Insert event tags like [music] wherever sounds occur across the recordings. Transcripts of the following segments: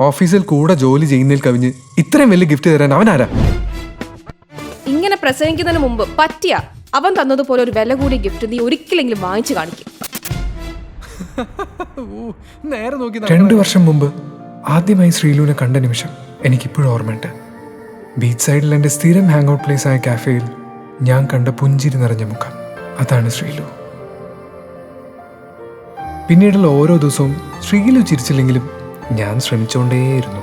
ഓഫീസിൽ കൂടെ ജോലി ചെയ്യുന്നതിൽ കവിഞ്ഞ് ഇത്രയും വലിയ ഗിഫ്റ്റ് തരാൻ അവനാരാ ഇങ്ങനെ പ്രസംഗിക്കുന്നതിന് മുമ്പ് പറ്റിയ അവൻ തന്നതുപോലെ ഒരു വില കൂടിയ ഗിഫ്റ്റ് നീ ഒരിക്കലെങ്കിലും വാങ്ങിച്ചു കാണിക്കും. [laughs] നേരെ നോക്കി രണ്ടു വർഷം മുമ്പ് ആദ്യമായി ശ്രീലുവിനെ കണ്ട നിമിഷം എനിക്കിപ്പോഴും ഓർമ്മയുണ്ട്. ബീച്ച് സൈഡിൽ എന്റെ സ്ഥിരം ഹാങ് ഔട്ട് പ്ലേസ് ആയ കാഫേയിൽ ഞാൻ കണ്ട പുഞ്ചിരി നിറഞ്ഞ മുഖം. അതാണ് ശ്രീലു. പിന്നീടുള്ള ഓരോ ദിവസവും ശ്രീലു ചിരിച്ചില്ലെങ്കിലും ഞാൻ ശ്രമിച്ചുകൊണ്ടേയിരുന്നു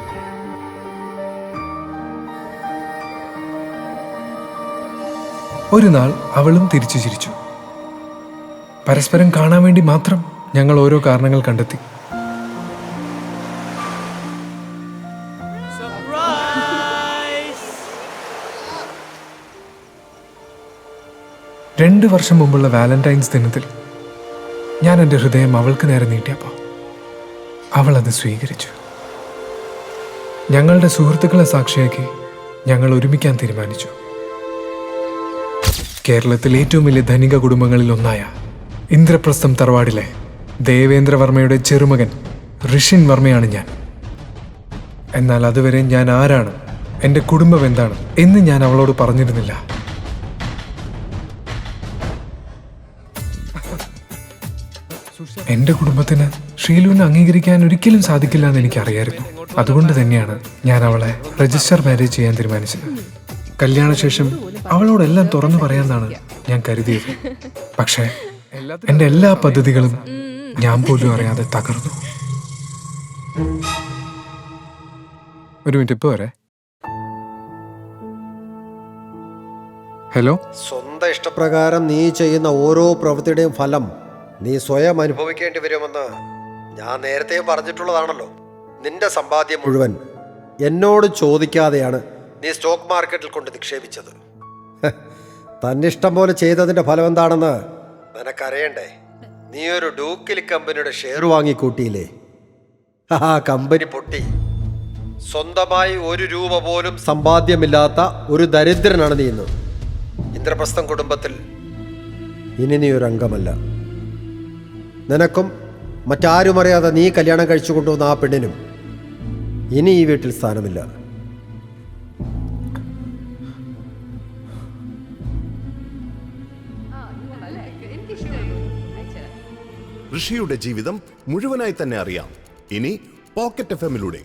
ഒരു നാൾ അവളും തിരിച്ചു ചിരിച്ചു. പരസ്പരം കാണാൻ വേണ്ടി മാത്രം ഞങ്ങൾ ഓരോ കാരണങ്ങൾ കണ്ടെത്തി. രണ്ട് വർഷം മുമ്പുള്ള വാലന്റൈൻസ് ദിനത്തിൽ ഞാൻ എന്റെ ഹൃദയം അവൾക്ക് നേരെ നീട്ടിയപ്പോൾ അവൾ അത് സ്വീകരിച്ചു. ഞങ്ങളുടെ സുഹൃത്തുക്കളെ സാക്ഷിയാക്കി ഞങ്ങൾ ഒരുമിക്കാൻ തീരുമാനിച്ചു. കേരളത്തിലെ ഏറ്റവും വലിയ ധനിക കുടുംബങ്ങളിൽ ഒന്നായ ഇന്ദ്രപ്രസ്ഥം തറവാടിലെ ദേവേന്ദ്രവർമ്മയുടെ ചെറുമകൻ ഋഷിൻ വർമ്മയാണ് ഞാൻ. എന്നാൽ അതുവരെ ഞാൻ ആരാണ്? എന്റെ കുടുംബം എന്താണ്? എന്ന് ഞാൻ അവളോട് പറഞ്ഞിരുന്നില്ല. എന്റെ കുടുംബത്തിന് ഷീലുവിനെ അംഗീകരിക്കാൻ ഒരിക്കലും സാധിക്കില്ല എന്ന് എനിക്കറിയായിരുന്നു. അതുകൊണ്ട് തന്നെയാണ് ഞാൻ അവളെ രജിസ്റ്റർ മാരേജ് ചെയ്യാൻ തീരുമാനിച്ചത്. കല്യാണശേഷം അവളോടെല്ലാം തുറന്നു പറയാമെന്നാണ് ഞാൻ കരുതിയത്. പക്ഷേ എന്റെ എല്ലാ പദ്ധതികളും ഞാൻ പോലും അറിയാതെ തകർന്നു. ഒരു മിനിറ്റ് ഇപ്പോൾ വരെ. ഹലോ? സ്വന്തം ഇഷ്ടപ്രകാരം നീ ചെയ്യുന്ന ഓരോ പ്രവൃത്തിയുടെയും ഫലം നീ സ്വയം അനുഭവിക്കേണ്ടി വരുമെന്ന് ഞാൻ നേരത്തെ പറഞ്ഞിട്ടുള്ളതാണല്ലോ. നിന്റെ സമ്പാദ്യം മുഴുവൻ എന്നോട് ചോദിക്കാതെയാണ് നീ സ്റ്റോക്ക് മാർക്കറ്റിൽ കൊണ്ട് നിക്ഷേപിച്ചത്. തന്നിഷ്ടം പോലെ ചെയ്തതിന്റെ ഫലം എന്താണെന്ന് നിനക്കറിയണ്ടേ? നീ ഒരു ഡൂക്കിലി കമ്പനിയുടെ ഷെയർ വാങ്ങിക്കൂട്ടിയില്ലേ? ആ കമ്പനി പൊട്ടി. സ്വന്തമായി ഒരു രൂപ പോലും സമ്പാദ്യമില്ലാത്ത ഒരു ദരിദ്രനാണ് നീ ഇന്ന്. ഇന്ദ്രപ്രസ്ഥം കുടുംബത്തിൽ ഇനി നീ ഒരു അംഗമല്ല. നിനക്കും മറ്റാരും അറിയാതെ നീ കല്യാണം കഴിച്ചു കൊണ്ടുവന്ന ആ പെണ്ണിനും ഇനി ഈ വീട്ടിൽ സ്ഥാനമില്ല. ഋഷിയുടെ ജീവിതം മുഴുവനായി തന്നെ അറിയാം. ഇനി പോക്കറ്റ് എഫ് എമ്മിലൂടെ.